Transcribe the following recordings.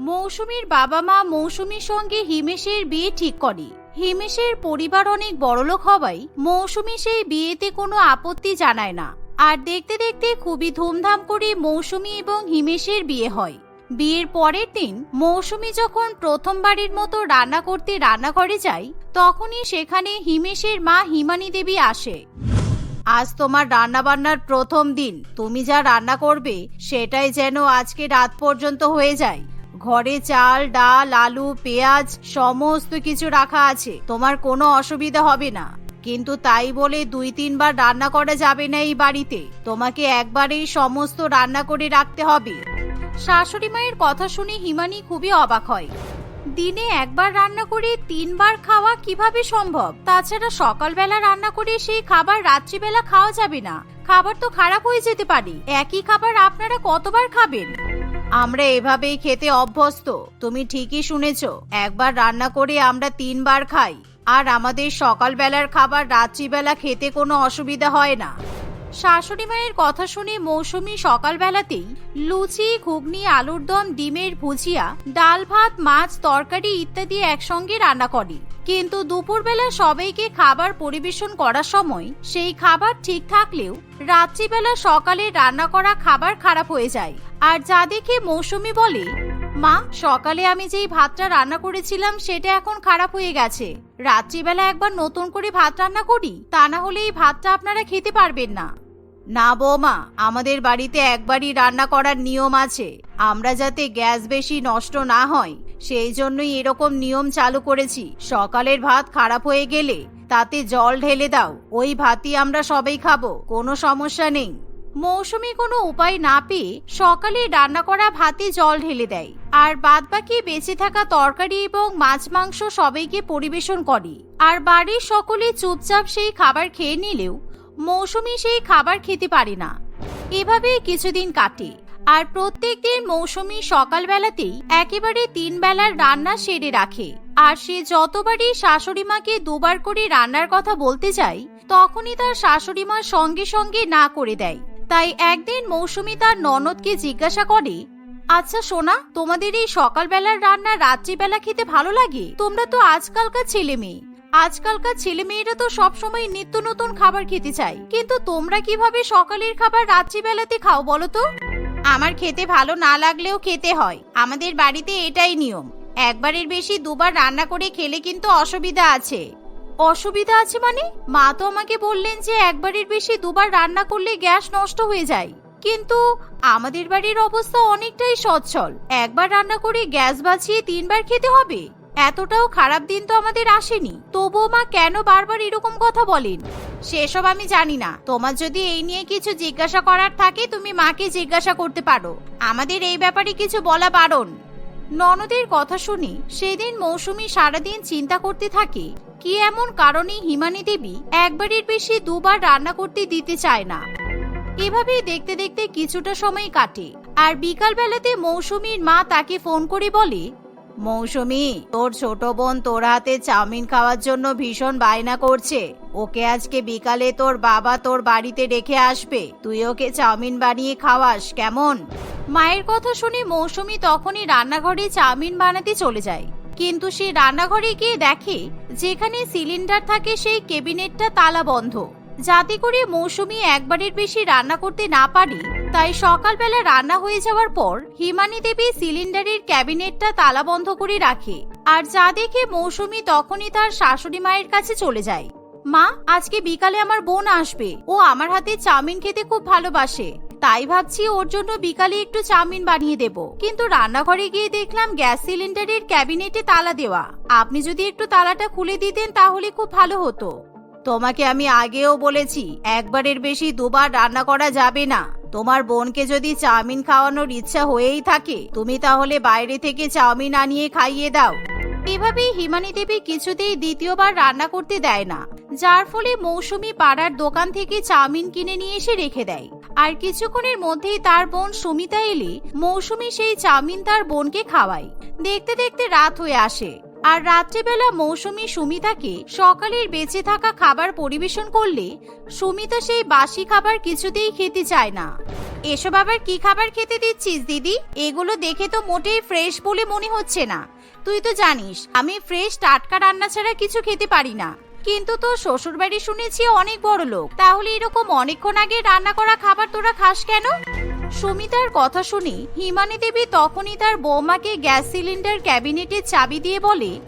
মৌসুমীর বাবা মা মৌসুমীর সঙ্গে হিমেশের বিয়ে ঠিক করে। হিমেশের পরিবার অনেক বড়লোক হওয়ায় মৌসুমী সেই বিয়েতে কোনো আপত্তি জানায় না। আর দেখতে দেখতে খুবই ধুমধাম করে মৌসুমী এবং হিমেশের বিয়ে হয়। বিয়ের পরের দিন মৌসুমী যখন প্রথমবারের মতো রান্না করতে রান্নাঘরে যায়, তখনই সেখানে হিমেশের মা হিমানি দেবী আসে। আজ তোমার রান্নাবান্নার প্রথম দিন। তুমি যা রান্না করবে, সেটাই যেন আজকে রাত পর্যন্ত হয়ে যায়। ঘরে চাল, ডাল, আলু, পেঁয়াজ সমস্ত কিছু রাখা আছে। তোমার কোনো অসুবিধা হবে না। কিন্তু তাই বলে দুই তিনবার রান্না করা যাবে না এই বাড়িতে। তোমাকে একবারেই সমস্ত রান্না করে রাখতে হবে। শাশুড়ি মায়ের কথা শুনে হিমানি খুবই অবাক হয়। দিনে একবার রান্না করে তিনবার খাওয়া কীভাবে সম্ভব? তাছাড়া সকালবেলা রান্না করে সেই খাবার রাত্রিবেলা খাওয়া যাবে না। খাবার তো খারাপ হয়ে যেতে পারে। একই খাবার আপনারা কতবার খাবেন? আমরা এভাবেই খেতে অভ্যস্ত, তুমি ঠিকই শুনেছ। একবার রান্না করে আমরা তিনবার খাই, আর আমাদের সকালবেলার খাবার রাত্রিবেলা খেতে কোনো অসুবিধা হয় না। শাশুড়ি মায়ের কথা শুনে মৌসুমী সকালবেলাতেই লুচি, ঘুগনি আলুর দম ডিমের ভুজিয়া, ডাল ভাত, মাছ, তরকারি ইত্যাদি একসঙ্গে রান্না করে। কিন্তু দুপুরবেলা সবাইকে খাবার পরিবেশন করার সময় সেই খাবার ঠিক থাকলেও রাত্রিবেলা সকালে রান্না করা খাবার খারাপ হয়ে যায়। আর যা দেখে মৌসুমী বলে, মা, সকালে আমি যেই ভাতটা রান্না করেছিলাম সেটা এখন খারাপ হয়ে গেছে। রাত্রিবেলা একবার নতুন করে ভাত রান্না করি, তা না হলে এই ভাতটা আপনারা খেতে পারবেন না। না বৌমা, আমাদের বাড়িতে একবারই রান্না করার নিয়ম আছে। আমরা যাতে গ্যাস বেশি নষ্ট না হয় সেই জন্যই এরকম নিয়ম চালু করেছি। সকালের ভাত খারাপ হয়ে গেলে তাতে জল ঢেলে দাও। ওই ভাতই আমরা সবাই খাব, কোনো সমস্যা নেই। মৌসুমি কোনো উপায় না পেয়ে সকালে রান্না করা ভাতে জল ঢেলে দেয়। আর বাদবাকি বেঁচে থাকা তরকারি এবং মাছ মাংস সবাইকে পরিবেশন করে। আর বাড়ির সকলে চুপচাপ সেই খাবার খেয়ে নিলেও মৌসুমি সেই খাবার খেতে পারে না। এভাবেই কিছুদিন কাটে। আর প্রত্যেক প্রত্যেকদিন মৌসুমী সকালবেলাতেই একেবারে তিন বেলার রান্না সেরে রাখে। আর সে যতবারই শাশুড়ি মাকে দুবার করে রান্নার কথা বলতে যায়, তখনই তার শাশুড়ি মা সঙ্গে সঙ্গে না করে দেয়। তাই একদিন মৌসুমি তার ননদকে জিজ্ঞাসা করে আচ্ছা সোনা, তোমাদের এই সকালবেলার রান্না রাত্রিবেলা খেতে ভালো লাগে? তোমরা তো আজকালকার ছেলে মেয়ে। আজকালকার ছেলে মেয়েরা তো সবসময় নিত্য নতুন খাবার খেতে চায়। কিন্তু তোমরা কীভাবে সকালের খাবার রাত্রিবেলাতে খাও বলো তো? আমার খেতে ভালো না লাগলেও খেতে হয়। আমাদের বাড়িতে এটাই নিয়ম। একবারের বেশি দুবার রান্না করে খেলে কিন্তু অসুবিধা আছে। অসুবিধা আছে মানে? মা তো আমাকে বললেন যে একবারের বেশি দুবার রান্না করলে গ্যাস নষ্ট হয়ে যায়। কিন্তু আমাদের বাড়ির অবস্থা অনেকটাই সচ্ছল। একবার রান্না করে গ্যাস বাঁচিয়ে তিনবার খেতে হবে? এতটাও খারাপ দিন তো আমাদের আসেনি। তবুও মা কেন বারবার এরকম কথা বলেন? সেসব আমি জানি না। তোমার যদি এই নিয়ে কিছু জিজ্ঞাসা করার থাকে, তুমি মাকে জিজ্ঞাসা করতে পারো। আমাদের এই ব্যাপারে কিছু বলা বারণ। ননদের কথা শুনে সেদিন মৌসুমী সারাদিন চিন্তা করতে থাকে, কি এমন কারণে হিমানী দেবী একবারের বেশি দুবার রান্না করতে দিতে চায় না। এভাবেই দেখতে দেখতে কিছুটা সময় কাটে, আর বিকাল বেলাতে মৌসুমীর মা তাকে ফোন করে বলে মৌসুমী, তোর ছোট বোন তোর হাতে চাউমিন খাওয়ার জন্য ভীষণ বায়না করছে। ওকে আজকে বিকালে তোর বাবা তোর বাড়িতে রেখে আসবে। তুই ওকে চাউমিন বানিয়ে খাওয়াস, কেমন? মায়ের কথা শুনে মৌসুমী তখনই রান্নাঘরে চাউমিন বানাতে চলে যায়। কিন্তু সে রান্নাঘরে গিয়ে দেখে, যেখানে সিলিন্ডার থাকে সেই কেবিনেটটা তালা বন্ধ। যাতে করে মৌসুমী একবারের বেশি রান্না করতে না পারে তাই সকালবেলা রান্না হয়ে যাওয়ার পর হিমানি দেবী সিলিন্ডারের ক্যাবিনেটটা তালা বন্ধ করে রাখে। আর যা দেখে মৌসুমি তখনই তার শাশুড়ি মায়ের কাছে চলে যায়। মা, আজকে বিকালে আমার বোন আসবে। ও আমার হাতে চাউমিন খেতে খুব ভালোবাসে। তাই ভাবছি ওর জন্য বিকালে একটু চাউমিন বানিয়ে দেব। কিন্তু রান্নাঘরে গিয়ে দেখলাম গ্যাস সিলিন্ডারের ক্যাবিনেটে তালা দেওয়া। আপনি যদি একটু তালাটা খুলে দিতেন তাহলে খুব ভালো হতো। তোমাকে আমি আগেও বলেছি, একবারের বেশি দুবার রান্না করা যাবে না। তোমার বোনকে যদি চাউমিন খাওয়ানোর ইচ্ছা হয়েই থাকে, তুমি তাহলে বাইরে থেকে চাউমিন আনিয়ে খাইয়ে দাও। এভাবেই হিমানী দেবী কিছুতেই দ্বিতীয়বার রান্না করতে দেয় না, যার ফলে মৌসুমি পাড়ার দোকান থেকে চাউমিন কিনে নিয়ে এসে রেখে দেয়। আর কিছুক্ষণের মধ্যেই তার বোন সুমিতা এলে মৌসুমি সেই চাউমিন তার বোনকে খাওয়ায়। দেখতে দেখতে রাত হয়ে আসে। আর রাত্রিবেলা মৌসুমি সুমিতাকে সকালের বেঁচে থাকা খাবার পরিবেশন করলে সুমিতা সেই বাসি খাবার কিছুতেই খেতে চায় না। এসব আবার কি খাবার খেতে দিচ্ছিস, দিদি? এগুলো দেখে তো মোটেই ফ্রেশ বলে মনে হচ্ছে না। তুই তো জানিস, আমি ফ্রেশ টাটকা রান্না ছাড়া কিছু খেতে পারি না। কিন্তু তোর শ্বশুর বাড়ি শুনেছি অনেক বড় লোক। তাহলে এরকম অনেকক্ষণ আগে রান্না করা খাবার তোরা খাস কেন? সুমিতার কথা শুনে হিমানী দেবী তখনই তার বৌমাকে গ্যাস সিলিন্ডার ক্যাবিনেটের চাবি দিয়ে বলে,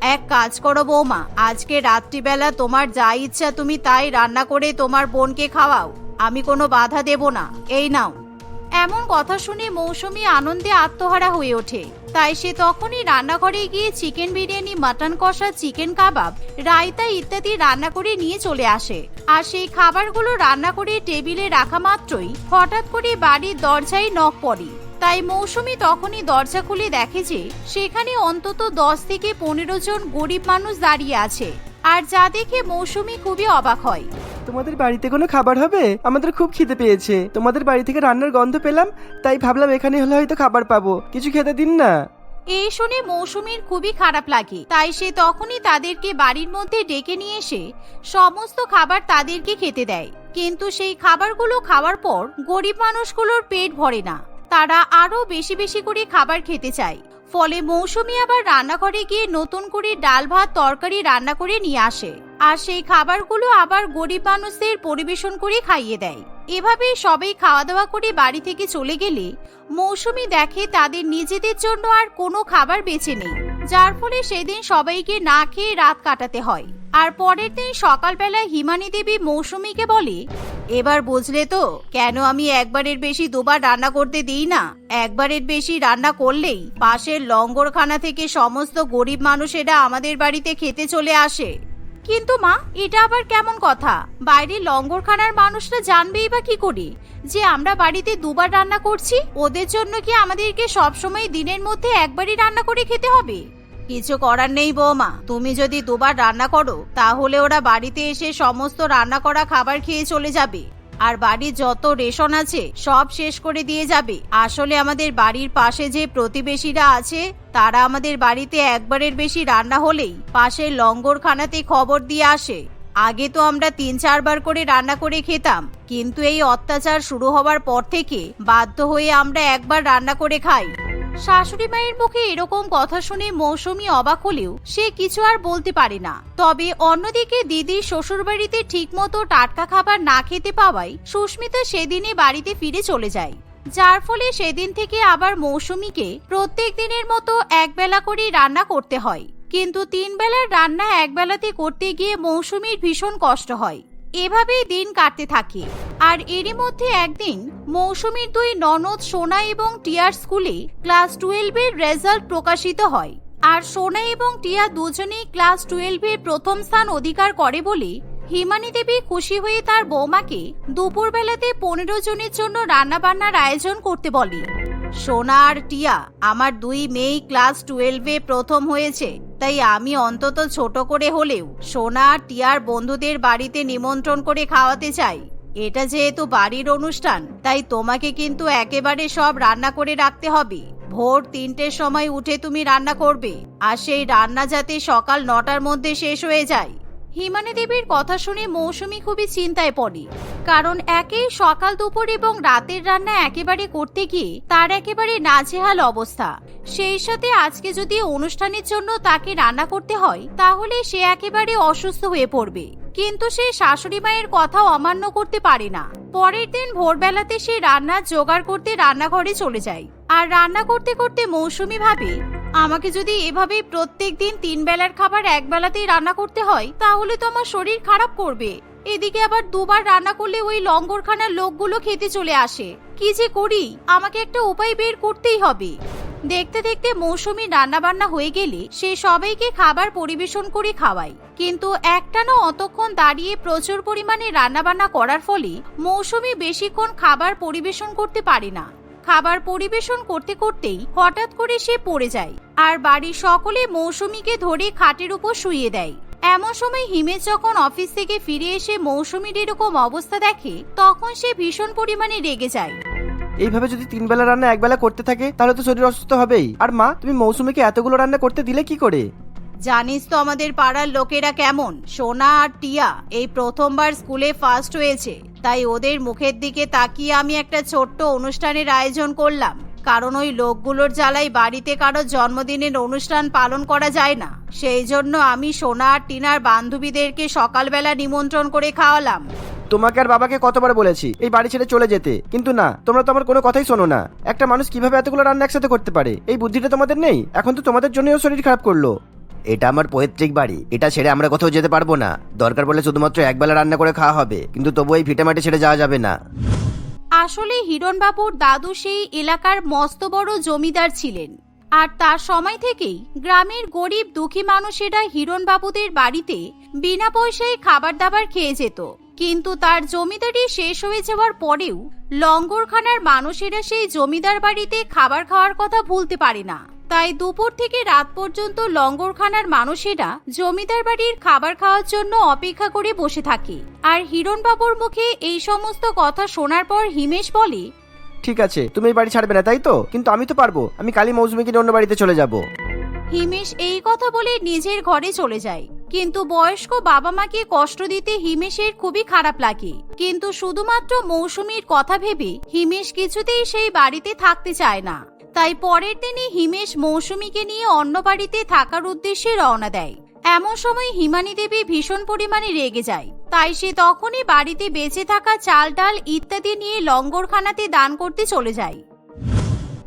এক কাজ করো বৌমা, আজকে রাত্রিবেলা তোমার যা ইচ্ছা তুমি তাই রান্না করে তোমার বোনকে খাওয়াও। আমি কোনো বাধা দেব না। এই নাও। এমন কথা শুনে মৌসুমী আনন্দে আত্মহারা হয়ে ওঠে। তাই সে তখনই রান্নাঘরে গিয়ে চিকেন বিরিয়ানি মাটন কষা চিকেন কাবাব রায়তা ইত্যাদি রান্না করে নিয়ে চলে আসে। আর সেই খাবারগুলো রান্না করে টেবিলে রাখা মাত্রই হঠাৎ করে বাড়ির দরজায় নখ পড়ে। তাই মৌসুমি তখনই দরজা খুলে দেখে যে সেখানে অন্তত দশ থেকে পনেরো জন গরিব মানুষ দাঁড়িয়ে আছে। আর যা দেখে মৌসুমি খুবই অবাক হয়। তোমাদের বাড়িতে কোনো খাবার হবে? আমাদের খুব খিদে পেয়েছে। তোমাদের বাড়ি থেকে রান্নার গন্ধ পেলাম তাই ভাবলাম এখানে হলে হয়তো খাবার পাবো। কিছু খেতে দিন না। এই শুনে মৌসুমীর খুবই খারাপ লাগে। তাই সে তখনই তাদেরকে বাড়ির মধ্যে ডেকে নিয়ে এসে সমস্ত খাবার তাদেরকে খেতে দেয়। কিন্তু সেই খাবারগুলো খাওয়ার পর গরিব মানুষগুলোর পেট ভরে না। তারা আরও বেশি বেশি করে খাবার খেতে চায়। ফলে মৌসুমি আবার রান্নাঘরে গিয়ে নতুন করে ডাল ভাত তরকারি রান্না করে নিয়ে আসে। আর সেই খাবারগুলো আবার গরিব মানুষদের পরিবেশন করে খাইয়ে দেয়। এভাবে সবাই খাওয়া দাওয়া করে বাড়ি থেকে চলে গেলে মৌসুমি দেখে তাদের নিজেদের জন্য আর কোনো খাবার বেছে নেই। যার ফলে সেদিন সবাইকে না খেয়ে রাত কাটাতে হয়। আর পরের দিন সকালবেলায় হিমানী দেবী মৌসুমীকে বলে, এবার বুঝলে তো, কেন আমি একবারের বেশি দুবার রান্না করতে দিই না? একবারের বেশি রান্না করলেই পাশের লঙ্গরখানা থেকে সমস্ত গরিব মানুষেরা আমাদের বাড়িতে খেতে চলে আসে। কিন্তু মা, এটা আবার কেমন কথা? বাইরে লঙ্গরখানার মানুষরা জানবেই বা কি করে? যে আমরা বাড়িতে দুবার রান্না করছি, ওদের জন্য কি আমাদেরকে সবসময় দিনের মধ্যে একবারই রান্না করে খেতে হবে? কিছু করার নেই বৌমা। তুমি যদি দুবার রান্না করো, তাহলে ওরা বাড়িতে এসে সমস্ত রান্না করা খাবার খেয়ে চলে যাবে। আর বাড়ির যত রেশন আছে, সব শেষ করে দিয়ে যাবে। আসলে আমাদের বাড়ির পাশে যে প্রতিবেশীরা আছে, তারা আমাদের বাড়িতে একবারের বেশি রান্না হলেই পাশের লঙ্গরখানাতে খবর দিয়ে আসে। আগে তো আমরা তিন চারবার করে রান্না করে খেতাম, কিন্তু এই অত্যাচার শুরু হওয়ার পর থেকে বাধ্য হয়ে আমরা একবার রান্না করে খাই। শাশুড়ি মায়ের মুখে এরকম কথা শুনে মৌসুমি অবাক হলেও সে কিছু আর বলতে পারে না। তবে অন্যদিকে দিদি শ্বশুরবাড়িতে ঠিকমতো টাটকা খাবার না খেতে পাওয়ায় সুস্মিতা সেদিনই বাড়িতে ফিরে চলে যায়। যার ফলে সেদিন থেকে আবার মৌসুমিকে প্রত্যেক দিনের মতো একবেলা করেই রান্না করতে হয়। কিন্তু তিন বেলার রান্না একবেলাতে করতে গিয়ে মৌসুমীর ভীষণ কষ্ট হয়। এভাবেই দিন কাটতে থাকে। আর এরই মধ্যে একদিন মৌসুমীর দুই ননদ সোনা এবং টিয়ার স্কুলে ক্লাস টুয়েলভের রেজাল্ট প্রকাশিত হয়। আর সোনা এবং টিয়া দুজনেই ক্লাস টুয়েলভের প্রথম স্থান অধিকার করে বলে হিমানী দেবী খুশি হয়ে তার বৌমাকে দুপুরবেলাতে পনেরো জনের জন্য রান্নাবান্নার আয়োজন করতে বলে। সোনা আর টিয়া, আমার দুই মেয়েই ক্লাস টুয়েলভে প্রথম হয়েছে, তাই আমি অন্তত ছোট করে হলেও সোনা আর টিয়ার বন্ধুদের বাড়িতে নিমন্ত্রণ করে খাওয়াতে চাই। এটা যেহেতু বাড়ির অনুষ্ঠান, তাই তোমাকে কিন্তু একেবারে সব রান্না করে রাখতে হবে। ভোর তিনটের সময় উঠে তুমি রান্না করবে, আর সেই রান্না যাতে সকাল নটার মধ্যে শেষ হয়ে যায়। হিমানী দেবীর কথা শুনে মৌসুমি খুবই চিন্তায় পড়ে। কারণ একেই সকাল, দুপুর এবং রাতের রান্না একেবারে করতে গিয়ে তার একেবারে নাজেহাল অবস্থা। সেই সাথে আজকে যদি অনুষ্ঠানের জন্য তাকে রান্না করতে হয়, তাহলে সে একেবারে অসুস্থ হয়ে পড়বে। কিন্তু সে শাশুড়ি মায়ের কথা অমান্য করতে পারে না। পরের দিন ভোরবেলাতে সে রান্নার জোগাড় করতে রান্নাঘরে চলে যায়। আর রান্না করতে করতে মৌসুমি ভাবে আমাকে যদি এভাবে প্রত্যেক দিন তিন বেলার খাবার এক বেলাতেই রান্না করতে হয়, তাহলে তো আমার শরীর খারাপ করবে। এদিকে আবার দুবার রান্না করলে ওই লঙ্গরখানার লোকগুলো খেতে চলে আসে। কি যে করি? আমাকে একটা উপায় বের করতেই হবে। দেখতে দেখতে মৌসুমি রান্না বান্না হয়ে গেলে সে সবাইকে খাবার পরিবেশন করে খাওয়ায়। কিন্তু একটানা অতক্ষণ দাঁড়িয়ে প্রচুর পরিমাণে রান্না বান্না করার ফলে মৌসুমি বেশিক্ষণ খাবার পরিবেশন করতে পারে না। খাবার পরিবেশন করতে করতেই হঠাৎ করে সে পড়ে যায় আর বাড়ির সকলে মৌসুমীকে ধরে খাটের উপর শুইয়ে দেয়। এমন সময় হিমেশ যখন অফিস থেকে ফিরে এসে মৌসুমীর এরকম অবস্থা দেখে, তখন সে ভীষণ পরিমাণে রেগে যায়। এইভাবে যদি তিন বেলা রান্না এক বেলা করতে থাকে, তাহলে তো শরীর অসুস্থ হবেই। আর মা, তুমি মৌসুমীকে এতগুলো রান্না করতে দিলে কি করে? জানিস তো আমাদের পাড়ার লোকেরা কেমন? সোনা আর টিয়া, এই প্রথমবার স্কুলে ফার্স্ট হয়েছে। তাই ওদের মুখের দিকে তাকিয়ে আমি একটা ছোট্ট অনুষ্ঠানের আয়োজন করলাম। কারণ ওই লোকগুলোর জ্বালাই বাড়িতে কারও জন্মদিনের অনুষ্ঠান পালন করা যায় না। সেই জন্য আমি সোনা আর টিনার বান্ধবীদেরকে সকালবেলা নিমন্ত্রণ করে খাওয়ালাম। তোমাকে আর বাবাকে কতবার বলেছি, এই বাড়ি ছেড়ে চলে যেতে। কিন্তু না, তোমরা তো আমার কোনো কথাই শোনো না। একটা মানুষ কীভাবে এতগুলো রান্না একসাথে করতে পারে? এই বুদ্ধিটা তোমাদের নেই? এখন তো তোমাদের জন্যও শরীর খারাপ করল। এটা আমার পৈতৃক বাড়ি। এটা ছেড়ে আমরা কোথাও যেতে পারব না। দরকার পড়লে শুধুমাত্র একবেলা রান্না করে খাওয়া হবে। কিন্তু তবু এই ভিটামাটি ছেড়ে যাওয়া যাবে না। আসলে হিরণবাবুর দাদু সেই এলাকার মস্ত বড় জমিদার ছিলেন। আর তার সময় থেকেই গ্রামের গরিব দুঃখী মানুষেরা হিরণবাবুদের বাড়িতে বিনা পয়সায় খাবার দাবার খেয়ে যেত। কিন্তু তার জমিদারি শেষ হয়ে যাওয়ার পরেও লঙ্গরখানার মানুষেরা সেই জমিদার বাড়িতে খাবার খাওয়ার কথা ভুলতে পারে না। তাই দুপুর থেকে রাত পর্যন্ত লঙ্গরখানার মানুষেরা জমিদার বাড়ির খাবার খাওয়ার জন্য অপেক্ষা করে বসে থাকে। আর হিরণবাবুর মুখে এই সমস্ত কথা শোনার পর হিমেশ বলে ঠিক আছে তুমি এই বাড়ি ছাড়বে না তাই তো? কিন্তু আমি তো পারব আমি কালী মৌসুমীকে নিয়ে অন্য বাড়িতে চলে যাব। হিমেশ এই কথা বলে নিজের ঘরে চলে যায়। কিন্তু বয়স্ক বাবা মাকে কষ্ট দিতে হিমেশের খুবই খারাপ লাগে। কিন্তু শুধুমাত্র মৌসুমীর কথা ভেবে হিমেশ কিছুতেই সেই বাড়িতে থাকতে চায় না। তাই পরের দিনই হিমেশ মৌসুমীকে নিয়ে অন্য বাড়িতে থাকার উদ্দেশ্যে রওনা দেয়। এমন সময় হিমানী দেবী ভীষণ পরিমাণে রেগে যায়। তাই সে তখনই বাড়িতে বেঁচে থাকা চাল, ডাল ইত্যাদি নিয়ে লঙ্গরখানাতে দান করতে চলে যায়।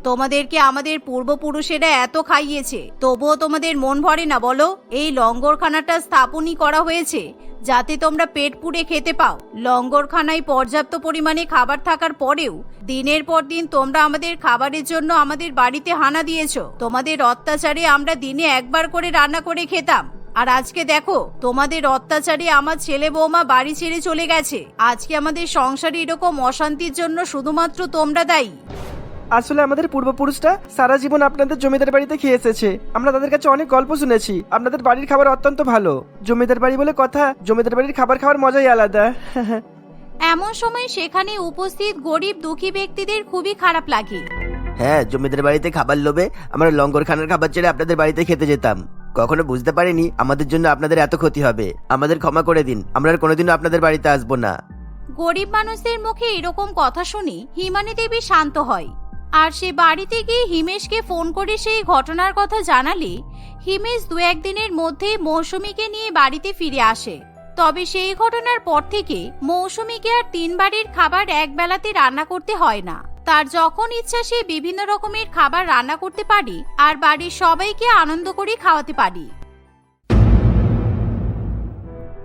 তোমাদেরকে আমাদের পূর্বপুরুষেরা এত খাইয়েছে? তবুও তোমাদের মন ভরে না বলো? এই লঙ্গরখানাটা স্থাপনই করা হয়েছে। যাতে তোমরা পেট পুড়ে খেতে পাও। লঙ্গরখানায় পর্যাপ্ত পরিমাণে খাবার থাকার পরেও, দিনের পর দিন তোমরা আমাদের খাবারের জন্য আমাদের বাড়িতে হানা দিয়েছ। তোমাদের অত্যাচারে আমরা দিনে একবার করে রান্না করে খেতাম। আর আজকে দেখো, তোমাদের অত্যাচারে আমার ছেলে বৌমা বাড়ি ছেড়ে চলে গেছে। আজকে আমাদের সংসারে এরকম অশান্তির জন্য শুধুমাত্র তোমরা দায়ী। আসলে আমাদের পূর্বপুরুষরা সারা জীবন আপনাদের জমিদার বাড়িতে খেয়ে এসেছে। আমরা তাদের কাছে অনেক গল্প শুনেছি। আপনাদের বাড়ির খাবার অত্যন্ত ভালো। জমিদার বাড়ি বলে কথা জমিদার বাড়ির খাবার খাওয়ার মজাই আলাদা। এমন সময় সেখানে উপস্থিত গরিব দুঃখী ব্যক্তিদের খুবই খারাপ লাগে। হ্যাঁ জমিদার বাড়িতে খাবার লোভে আমরা লঙ্গর খানার খাবার ছেড়ে আপনাদের বাড়িতে খেতে যেতাম। কখনো বুঝতে পারিনি আমাদের জন্য আপনাদের এত ক্ষতি হবে। আমাদের ক্ষমা করে দিন। আমরা আর কোনোদিনও আপনাদের বাড়িতে আসব না। গরিব মানুষদের মুখে এরকম কথা শুনে হিমানী দেবী শান্ত হয়। আর সে বাড়িতে গিয়ে হিমেশকে ফোন করে সেই ঘটনার কথা জানালে, হিমেশ দু একদিনের মধ্যে মৌসুমীকে নিয়ে বাড়িতে ফিরে আসে। তবে সেই ঘটনার পর থেকে মৌসুমীকে আর তিন বাড়ির খাবার এক বেলাতে রান্না করতে হয় না। তার যখন ইচ্ছা সে বিভিন্ন রকমের খাবার রান্না করতে পারি আর বাড়ির সবাইকে আনন্দ করে খাওয়াতে পারে।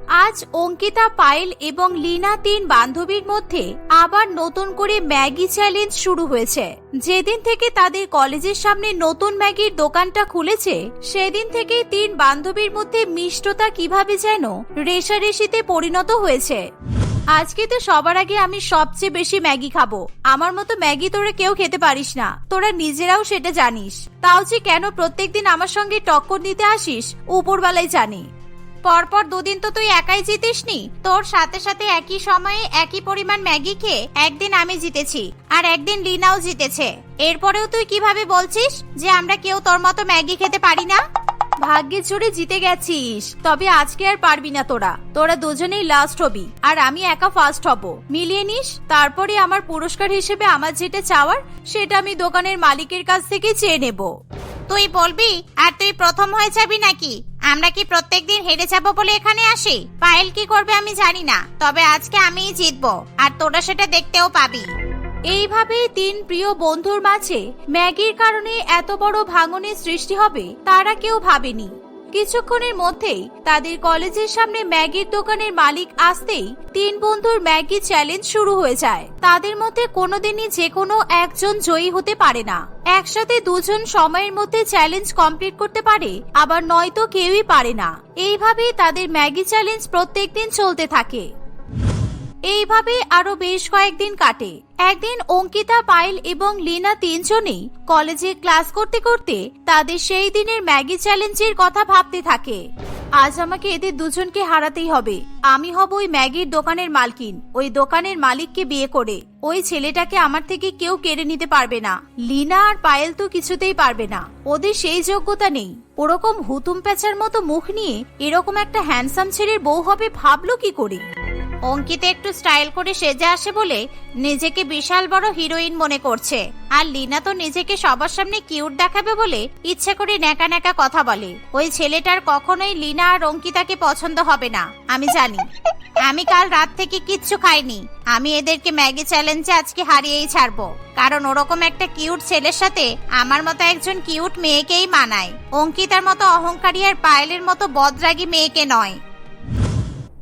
আজ অঙ্কিতা পায়েল এবং লিনা তিন বান্ধবীর মধ্যে আবার নতুন করে ম্যাগি চ্যালেঞ্জ শুরু হয়েছে। যেদিন থেকে তাদের কলেজের সামনে নতুন ম্যাগির দোকানটা খুলেছে, সেদিন থেকেই তিন বান্ধবীর মধ্যে মিষ্টতা কীভাবে যেন রেশারেশিতে পরিণত হয়েছে। আজকে তো সবার আগে আমি সবচেয়ে বেশি ম্যাগি খাব। আমার মতো ম্যাগি তোরা কেউ খেতে পারিস না। তোরা নিজেরাও সেটা জানিস। তাও যে কেন প্রত্যেকদিন আমার সঙ্গে টক্কর দিতে আসিস উপরবেলায় জানি। পরপর দুদিন তো তুই একাই জিতিসনি। তোর সাথে সাথে একই সময়ে একই পরিমাণ ম্যাগি খেয়ে একদিন আমি জিতেছি, আর একদিন লিনাও জিতেছে। এরপরেও তুই কীভাবে বলছিস যে আমরা কেউ তোর মতো ম্যাগি খেতে পারি না? ভাগ্যের জোরে জিতে গেছিস, তবে আজকে আর পারবি না তোরা। তোরা দুজনেই লাস্ট হবি, আর আমি একা ফার্স্ট হব। মিলিয়ে নিস, তারপরে আমার পুরস্কার হিসেবে আমার যেটা চাওয়ার, সেটা আমি দোকানের মালিকের কাছ থেকে চেয়ে নেব। তুই বলবি, আর তুই প্রথম হয়ে যাবি নাকি? আমরা কি প্রত্যেকদিন হেরে যাব বলে এখানে আসি? পায়েল কি করবে আমি জানি না, তবে আজকে আমিই জিতবো, আর তোরা সেটা দেখতেও পাবি। এইভাবে তিন প্রিয় বন্ধুর মাঝে ম্যাগির কারণে এত বড় ভাঙনের সৃষ্টি হবে, তারা কেউ ভাবেনি। কিছুক্ষণের মধ্যেই তাদের কলেজের সামনে ম্যাগির দোকানের মালিক আসতেই তিন বন্ধুর ম্যাগি চ্যালেঞ্জ শুরু হয়ে যায়। তাদের মধ্যে কোনোদিনই যে কোনো একজন জয়ী হতে পারে না। একসাথে দুজন সময়ের মধ্যে চ্যালেঞ্জ কমপ্লিট করতে পারে, আবার নয়তো কেউই পারে না। এইভাবেই তাদের ম্যাগি চ্যালেঞ্জ প্রত্যেকদিন চলতে থাকে। এইভাবে আরও বেশ কয়েকদিন কাটে। একদিন অঙ্কিতা পাইল এবং লিনা তিনজনেই কলেজে ক্লাস করতে করতে তাদের সেই দিনের ম্যাগি চ্যালেঞ্জের কথা ভাবতে থাকে। আজ আমাকে এদের দুজনকে হারাতেই হবে। আমি হব ওই ম্যাগির দোকানের মালকিন। ওই দোকানের মালিককে বিয়ে করে। ওই ছেলেটাকে আমার থেকে কেউ কেড়ে নিতে পারবে না। লিনা আর পায়েল তো কিছুতেই পারবে না। ওদের সেই যোগ্যতা নেই। ওরকম হুতুম পেঁচার মতো মুখ নিয়ে এরকম একটা হ্যান্ডসাম ছেলের বউ হবে ভাবলো কি করে? অঙ্কিতা একটু স্টাইল করে সেজে আসে বলে নিজেকে বিশাল বড় হিরোইন মনে করছে। আর লিনা তো নিজেকে সবার সামনে কিউট দেখাবে বলে ইচ্ছে করে ন্যাকা ন্যাকা কথা বলে। ওই ছেলেটার কখনোই লিনা আর অঙ্কিতাকে পছন্দ হবে না। আমি জানি। আমি কাল রাত থেকে কিচ্ছু খাইনি। আমি এদেরকে ম্যাগি চ্যালেঞ্জে আজকে হারিয়েই ছাড়বো। কারণ ওরকম একটা কিউট ছেলের সাথে আমার মতো একজন কিউট মেয়েকেই মানায়। অঙ্কিতার মতো অহংকারী আর পায়েলের মতো বদরাগী মেয়েকে নয়।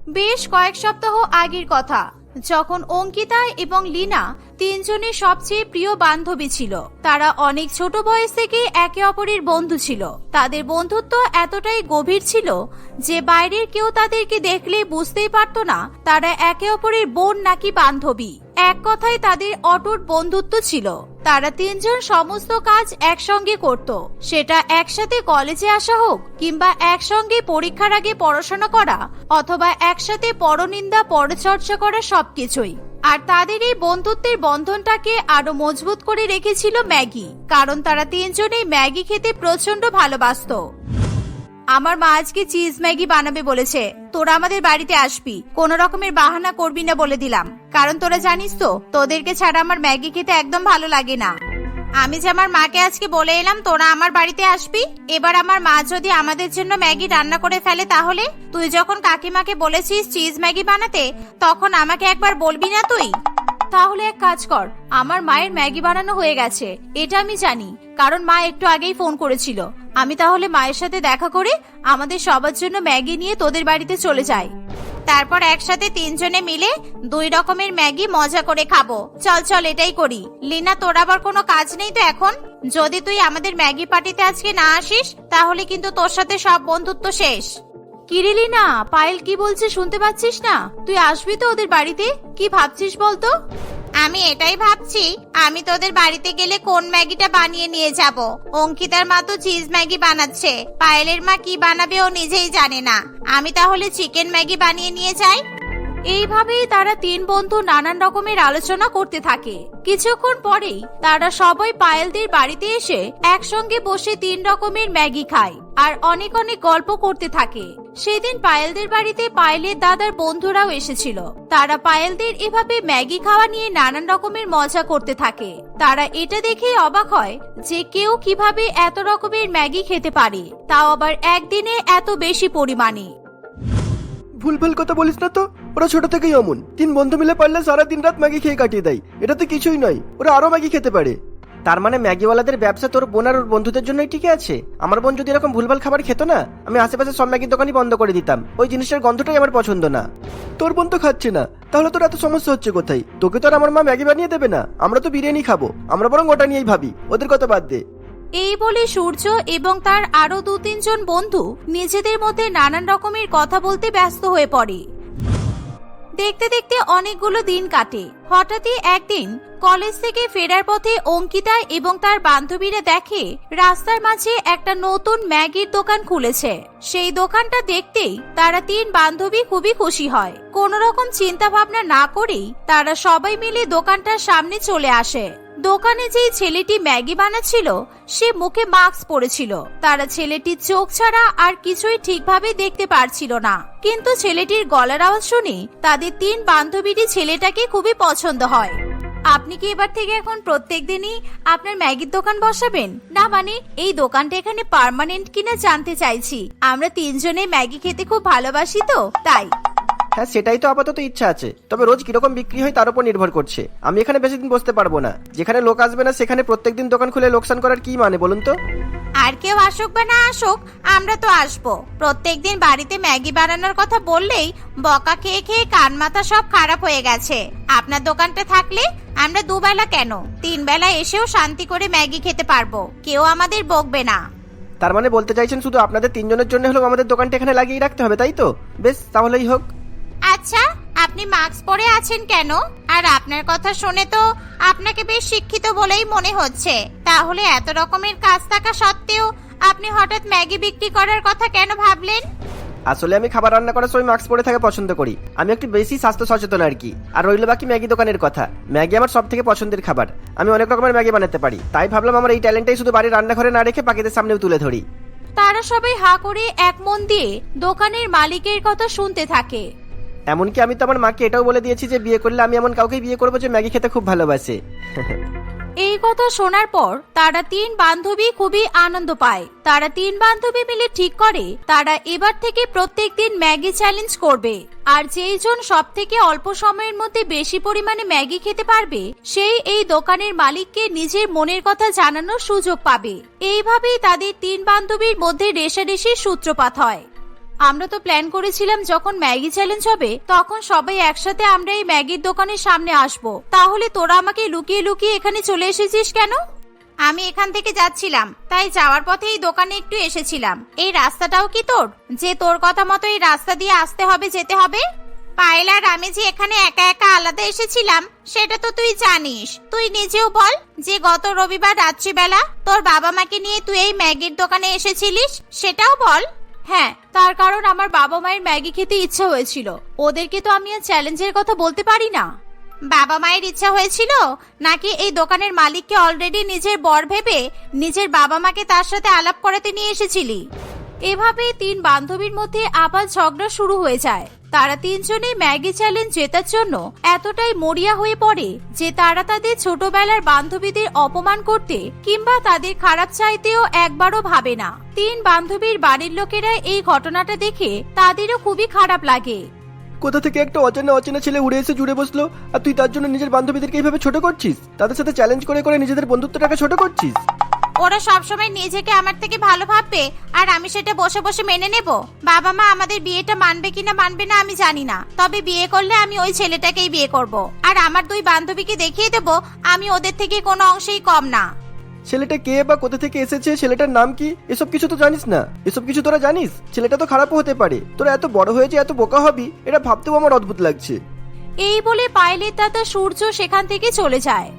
বেশ কয়েক সপ্তাহ আগের কথা। যখন অঙ্কিতা এবং লিনা তিনজনের সবচেয়ে প্রিয় বান্ধবী ছিল। তারা অনেক ছোট বয়স থেকে একে অপরের বন্ধু ছিল। তাদের বন্ধুত্ব এতটাই গভীর ছিল যে বাইরের কেউ তাদেরকে দেখলে বুঝতেই পারতো না তারা একে অপরের বোন নাকি বান্ধবী। এক কথায় তাদের অটুট বন্ধুত্ব ছিল। তারা তিনজন সমস্ত কাজ একসঙ্গে করত। সেটা একসাথে কলেজে আসা হোক কিংবা একসঙ্গে পরীক্ষার আগে পড়াশোনা করা অথবা একসাথে পরনিন্দা পরচর্চা করা সবকিছুই। আর তাদের এই বন্ধুত্বের বন্ধনটাকে আরও মজবুত করে রেখেছিল ম্যাগি, কারণ তারা তিনজনেই ম্যাগি খেতে প্রচণ্ড ভালোবাসত। আমার মা আজকে চিজ ম্যাগি বানাবে বলেছে, তোরা আমাদের বাড়িতে আসবি, কোন রকমের বাহানা করবি না বলে দিলাম, কারণ তোরা জানিস তো, তোদেরকে ছাড়া আমার ম্যাগি খেতে একদম ভালো লাগে না। আমি যে আমার মাকে আজকে বলে এলাম, তোরা আমার বাড়িতে আসবি? এবার আমার মা যদি আমাদের জন্য ম্যাগি রান্না করে ফেলে তাহলে? তুই যখন কাকিমাকে বলেছিস চিজ ম্যাগি বানাতে, তখন আমাকে একবার বলবি না তুই? তাহলে এক কাজ কর, আমার মায়ের ম্যাগি বানানো হয়ে গেছে, এটা আমি জানি, কারণ মা একটু আগেই ফোন করেছিল। আমি তাহলে মায়ের সাথে দেখা করে আমাদের সবার জন্য ম্যাগি নিয়ে তোদের বাড়িতে চলে যাই। তারপর একসাথে তিনজনে মিলে দুই রকমের ম্যাগি মজা করে খাব। চল চল, এটাই করি। লিনা, তোর আবার কোনো কাজ নেই তো এখন? যদি তুই আমাদের ম্যাগি পার্টিতে আজকে না আসিস, তাহলে কিন্তু তোর সাথে সব বন্ধুত্ব শেষ। কিরিলি না পায়েল কি বলছে শুনতে পাচ্ছিস না? তুই আসবি তো ওদের বাড়িতে? কি ভাবছিস বলতো? আমি এটাই ভাবছি, আমি তোদের বাড়িতে গেলে কোন ম্যাগিটা বানিয়ে নিয়ে যাব? অঙ্কিতার মা তো চিজ ম্যাগি বানাচ্ছে, পায়েলের মা কি বানাবে ও নিজেই জানে না। আমি তাহলে চিকেন ম্যাগি বানিয়ে নিয়ে যাই? এইভাবেই তারা তিন বন্ধু নানান রকমের আলোচনা করতে থাকে। কিছুক্ষণ পরেই তারা সবাই পায়েলদের বাড়িতে এসে একসঙ্গে বসে তিন রকমের ম্যাগি খায়। আর অনেক অনেক গল্প করতে থাকে। সেদিন পায়েলদের বাড়িতে পায়েলের দাদার বন্ধুরাও এসেছিল। তারা পায়েলদের এভাবে ম্যাগি খাওয়া নিয়ে নানান রকমের মজা করতে থাকে। তারা এটা দেখে অবাক হয় যে কেউ কীভাবে এত রকমের ম্যাগি খেতে পারে। তাও আবার একদিনে এত বেশি পরিমাণে। ভুলভাল কথা বলিস না তো। ওরা ছোট থেকেই অমন। তিন বন্ধু মিলে পারলে সারা দিন রাত ম্যাগি খেয়ে কাটিয়ে দেয়। এটা তো কিছুই নয়। ওরা আরও ম্যাগি খেতে পারে। তার মানে ম্যাগিওয়ালাদের ব্যবসা তোর বোন আর বন্ধুদের জন্যই ঠিক আছে? আমার বোন যদি এরকম ভুলভাল খাবার খেত না, আমি আশেপাশে সব ম্যাগির দোকানই বন্ধ করে দিতাম। ওই জিনিসটার গন্ধটাই আমার পছন্দ না। তোর বোন তো খাচ্ছে না। তাহলে তোর এত সমস্যা হচ্ছে কোথায়? তোকে তো আর আমার মা ম্যাগি বানিয়ে দেবে না। আমরা তো বিরিয়ানি খাব। আমরা বরং ওটা নিয়েই ভাবি। ওদের কথা বাদ দে। এই বলে সূর্য এবং তার আরও দু তিনজন বন্ধু নিজেদের মধ্যে নানান রকমের কথা বলতে ব্যস্ত হয়ে পড়ে। দেখতে দেখতে অনেকগুলো দিন কাটে। হঠাৎই একদিন কলেজ থেকে ফেরার পথে অঙ্কিতা এবং তার বান্ধবীরা দেখে রাস্তার মাঝে একটা নতুন ম্যাগির দোকান খুলেছে। সেই দোকানটা দেখতেই তারা তিন বান্ধবী খুবই খুশি হয়। কোনো রকম চিন্তা ভাবনা না করেই তারা সবাই মিলে দোকানটার সামনে চলে আসে। দোকানে যেই ছেলেটি ম্যাগি বানাচ্ছিল, সে মুখে মাস্ক পরেছিল। তারা ছেলেটির চোখ ছাড়া আর কিছুই ঠিকভাবে দেখতে পারছিল না। কিন্তু ছেলেটির গলার আওয়াজ শুনে তাদের তিন বান্ধবীটি ছেলেটাকে খুবই পছন্দ হয়। আপনি কি এবার থেকে এখন প্রত্যেক দিনই আপনার ম্যাগির দোকান বসাবেন? না মানে এই দোকানটা এখানে পার্মানেন্ট কিনা জানতে চাইছি। আমরা তিনজনে ম্যাগি খেতে খুব ভালোবাসি তো, তাই। হ্যাঁ সেটাই তো আপাতত ইচ্ছা আছে। তবে রোজ কীরকম বিক্রি হয় তার উপর নির্ভর করছে। আমি এখানে বেশি দিন বসতে পারব না। যেখানে লোক আসবে না সেখানে প্রত্যেকদিন দোকান খুলে লোকসান করার কি মানে বলুন তো? আর কেউ আসুক বা না আসুক আমরা তো আসব। প্রত্যেকদিন বাড়িতে ম্যাগি বানানোর কথা বললেই বকা খেয়ে খেয়ে কান মাথা সব খারাপ হয়ে গেছে। আপনার দোকানটা থাকলে আমরা দুবেলা কেন? তিন বেলা এসেও শান্তি করে ম্যাগি খেতে পারব। কেউ আমাদের বকবে না। তার মানে বলতে চাইছেন শুধু আপনাদের তিনজনের জন্য হলেও আমাদের দোকানটা এখানে লাগিয়ে রাখতে হবে তাই তো? বেশ তাহলেই হোক। আচ্ছা আপনি মাস্ক পরে আছেন কেন? আর আপনার কথা শুনে তো আপনাকে বেশ শিক্ষিত বলেই মনে হচ্ছে। তাহলে এত রকমের কাজ থাকা সত্ত্বেও আপনি হঠাৎ ম্যাগি বিক্রি করার কথা কেন ভাবলেন? আসলে আমি খাবার রান্না করার সময় মাস্ক পরে থাকা পছন্দ করি। আমি একটু বেশি স্বাস্থ্য সচেতন আর কি। আর রইল বাকি ম্যাগি দোকানের কথা। ম্যাগি আমার সব থেকে পছন্দের খাবার। আমি অনেক রকমের ম্যাগি বানাতে পারি। তাই ভাবলাম আমার এই ট্যালেন্টটাই শুধু বাড়ির রান্নাঘরে না রেখে পাখিদের সামনেও তুলে ধরি। তারা সবাই হা করে এক মন দিয়ে দোকানের মালিকের কথা শুনতে থাকে। এমনকি আমি তো আমার মাকে এটাও বলে দিয়েছি যে বিয়ে করলে আমি এমন কাউকে বিয়ে করব যে ম্যাগি খেতে খুব ভালোবাসে। এই কথা শোনার পর তারা তিন বান্ধবী খুবই আনন্দ পায়। তারা তিন বান্ধবী মিলে ঠিক করে, তারা এবার থেকে প্রত্যেক দিন ম্যাগি চ্যালেঞ্জ করবে। আর যেই জন সব থেকে অল্প সময়ের মধ্যে বেশি পরিমাণে ম্যাগি খেতে পারবে, সেই এই দোকানের মালিককে নিজের মনের কথা জানানোর সুযোগ পাবে। এইভাবেই তাদের তিন বান্ধবীর মধ্যে রেশারেশির সূত্রপাত হয়। আমরা তো প্ল্যান করেছিলাম যখন ম্যাগি চ্যালেঞ্জ হবে, তখন সবাই একসাথে আমরা এই ম্যাগির দোকানের সামনে আসব। তাহলে তোরা আমাকে লুকিয়ে লুকিয়ে এখানে চলে এসেছিস কেন? আমি এখান থেকে যাচ্ছিলাম, তাই যাওয়ার পথে এই দোকানে একটু এসেছিলাম। এই রাস্তাটাও কি তোর? যে তোর কথা মতো এই রাস্তা দিয়ে আসতে হবে, যেতে হবে? পায়েলার আমি যে এখানে একা একা আলাদা এসেছিলাম, সেটা তো তুই জানিস। তুই নিজেও বল যে গত রবিবার রাত্রিবেলা তোর বাবা মাকে নিয়ে তুই এই ম্যাগির দোকানে এসেছিলিস, সেটাও বল। হ্যাঁ তার কারণ আমার বাবা মায়ের ম্যাগি খেতে ইচ্ছা হয়েছিল। ওদেরকে তো আমি আর চ্যালেঞ্জের কথা বলতে পারি না। বাবা মায়ের ইচ্ছা হয়েছিল নাকি এই দোকানের মালিককে অলরেডি নিজের বর ভেবে নিজের বাবা মাকে তার সাথে আলাপ করাতে নিয়ে এসেছিলি? এভাবে তিন বান্ধবীর মধ্যে আবার ঝগড়া শুরু হয়ে যায়। তারা তিনজনে ম্যাগি চ্যালেঞ্জ জেতার জন্য এতটাই মরিয়া হয়ে পড়ে যে তারা তাদের ছোটবেলার বান্ধবীদের অপমান করতে কিংবা তাদের খারাপ চাইতেও একবারও ভাবে না। তিন বান্ধবীর বাড়ির লোকেরা এই ঘটনাটা দেখে তাদেরও খুবই খারাপ লাগে। কোথা থেকে একটা অচেনা অচেনা ছেলে উড়ে এসে জুড়ে বসল? আর তুই তার জন্য নিজের বান্ধবীদেরকে এইভাবে ছোট করছিস? তাদের সাথে চ্যালেঞ্জ করে করে নিজেদের বন্ধুত্বটাকে ছোট করছিস? ওরা সবসময় নিজেকে আমার থেকে ভালো ভাববে আর আমি সেটা বসে বসে মেনে নেব। বাবা মা আমাদের বিয়েটা মানবে কিনা মানবে না আমি জানি না। তবে বিয়ে করলে আমি ওই ছেলেটাকেই বিয়ে করব। আর আমার দুই বান্ধবীকে দেখিয়ে দেব আমি ওদের থেকে কোনো অংশেই কম না। ছেলেটা কে বা কোথা থেকে এসেছে ছেলেটার নাম কি? এসব কিছু তো জানিস না। এসব কিছু তোরা জানিস? ছেলেটা তো খারাপও হতে পারে। তোরা এত বড় হয়েছে এত বোকা হবি এটা ভাবতেও আমার অদ্ভুত লাগছে। এই বলে পায়েলের দাদা সূর্য সেখান থেকে চলে যায়।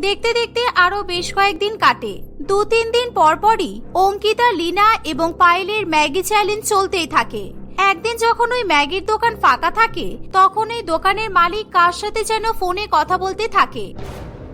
দেখতে দেখতে আরও বেশ কয়েকদিন কাটে। দু তিন দিন পরপরই অঙ্কিতা, লিনা এবং পায়েলের ম্যাগি চ্যালেঞ্জ চলতেই থাকে। একদিন যখন ওই ম্যাগির দোকান ফাঁকা থাকে, তখন ওই দোকানের মালিক কার সাথে যেন ফোনে কথা বলতে থাকে।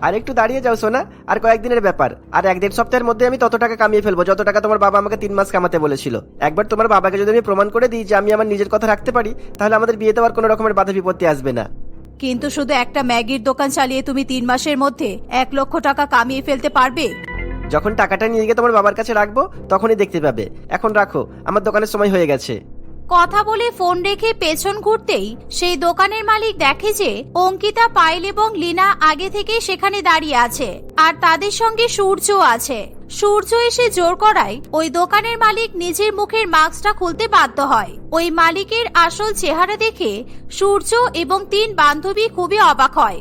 আর একটু দাঁড়িয়ে যাও, সোনা। আর কয়েকদিনের ব্যাপার। আর এক দেড় সপ্তাহের মধ্যে আমি তত টাকা কামিয়ে ফেলব, যত টাকা তোমার বাবা আমাকে তিন মাস কামাতে বলেছিল। একবার তোমার বাবাকে যদি আমি প্রমাণ করে দিই যে আমি আমার নিজের কথা রাখতে পারি, তাহলে আমাদের বিয়েতে আর কোনো রকমের বাধা বিপত্তি আসবে না। কিন্তু শুধু একটা ম্যাগির দোকান চালিয়ে তুমি তিন মাসের মধ্যে এক লক্ষ টাকা কামিয়ে ফেলতে পারবে? যখন টাকাটা নিয়ে গিয়ে তোমার বাবার কাছে রাখব তখনই দেখতে পাবে। এখন রাখো আমার দোকানের সময় হয়ে গেছে। কথা বলে ফোন রেখে পেছন ঘুরতেই সেই দোকানের মালিক দেখে যে অঙ্কিতা পাইল এবং লিনা আগে থেকে সেখানে দাঁড়িয়ে আছে আর তাদের সঙ্গে সূর্য আছে। সূর্য এসে জোর করায় ওই দোকানের মালিক নিজের মুখের মাস্কটা খুলতে বাধ্য হয়। ওই মালিকের আসল চেহারা দেখে সূর্য এবং তিন বান্ধবী খুবই অবাক হয়।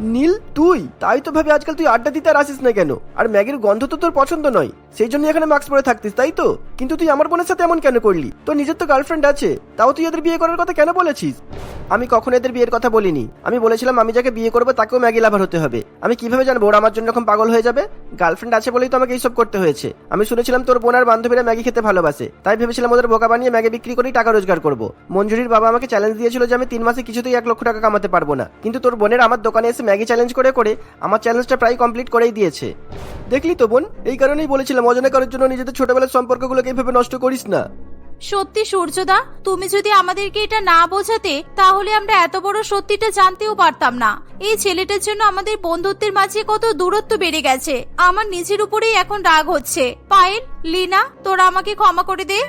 নীল, তুই? তাই তো ভাবে আজকাল তুই আড্ডা দিতে আর আসিস না কেন? আর ম্যাগির গন্ধ তো তোর পছন্দ নয়। সেই জন্য এখানে মাস্ক পরে থাকতিস, তাই তো? কিন্তু তুই আমার বোনের সাথে এমন কেন করলি? তোর নিজের তো গার্লফ্রেন্ড আছে, তাও তুই এদের বিয়ে করার কথা কেন বলেছিস? আমি কখনো এদের বিয়ের কথা বলিনি। আমি বলেছিলাম আমি যাকে বিয়ে করব তাকেও ম্যাগি লাভার হতে হবে। আমি কীভাবে জানব ওরা আমার জন্য এরকম পাগল হয়ে যাবে? গার্লফ্রেন্ড আছে বলেই তো আমাকে এইসব করতে হয়েছে। আমি শুনেছিলাম তোর বোন আর বান্ধবীরা ম্যাগি খেতে ভালোবাসে। তাই ভেবেছিলাম ওদের বোকা বানিয়ে ম্যাগি বিক্রি করেই টাকা রোজগার করব। মঞ্জুরির বাবা আমাকে চ্যালেঞ্জ দিয়েছিল যে আমি তিন মাসে কিছুতেই এক লক্ষ টাকা কামাতে পারব না। কিন্তু তোর বোনের আমার দোকানে এসে ম্যাগি চ্যালেঞ্জ করে করে আমার চ্যালেঞ্জটা প্রায় কমপ্লিট করেই দিয়েছে। দেখলি তো বোন? এই কারণেই বলেছিলাম অজানা করার জন্য নিজেদের ছোটবেলার সম্পর্কগুলোকে এইভাবে নষ্ট করিস না। সত্যি সূর্যদা, তুমি যদি আমাদেরকে এটা না বোঝাতে, তাহলে আমরা এত বড় সত্যিটা জানতেও পারতাম না। এই ছেলেটার জন্য আমাদের বন্ধুত্বের মাঝে কত দূরত্ব বেড়ে গেছে। আমার নিজের উপরেই এখন রাগ হচ্ছে। পায়েল, লিনা, তোরা আমাকে ক্ষমা করে দে।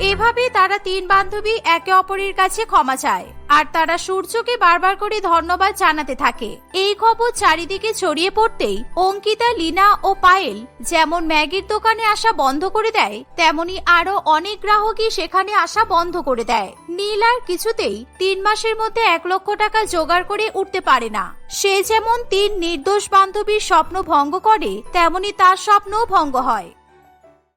এভাবে তারা তিন বান্ধবী একে অপরের কাছে ক্ষমা চায়। আর তারা সূর্যকে বারবার করে ধন্যবাদ জানাতে থাকে। এই খবর চারিদিকে ছড়িয়ে পড়তেই অঙ্কিতা, লিনা ও পায়েল যেমন ম্যাগির দোকানে আসা বন্ধ করে দেয়, তেমনি আরও অনেক গ্রাহকই সেখানে আসা বন্ধ করে দেয়। নীল আর কিছুতেই তিন মাসের মধ্যে এক লক্ষ টাকা জোগাড় করে উঠতে পারে না। সে যেমন তিন নির্দোষ বান্ধবীর স্বপ্ন ভঙ্গ করে, তেমনি তার স্বপ্নও ভঙ্গ হয়।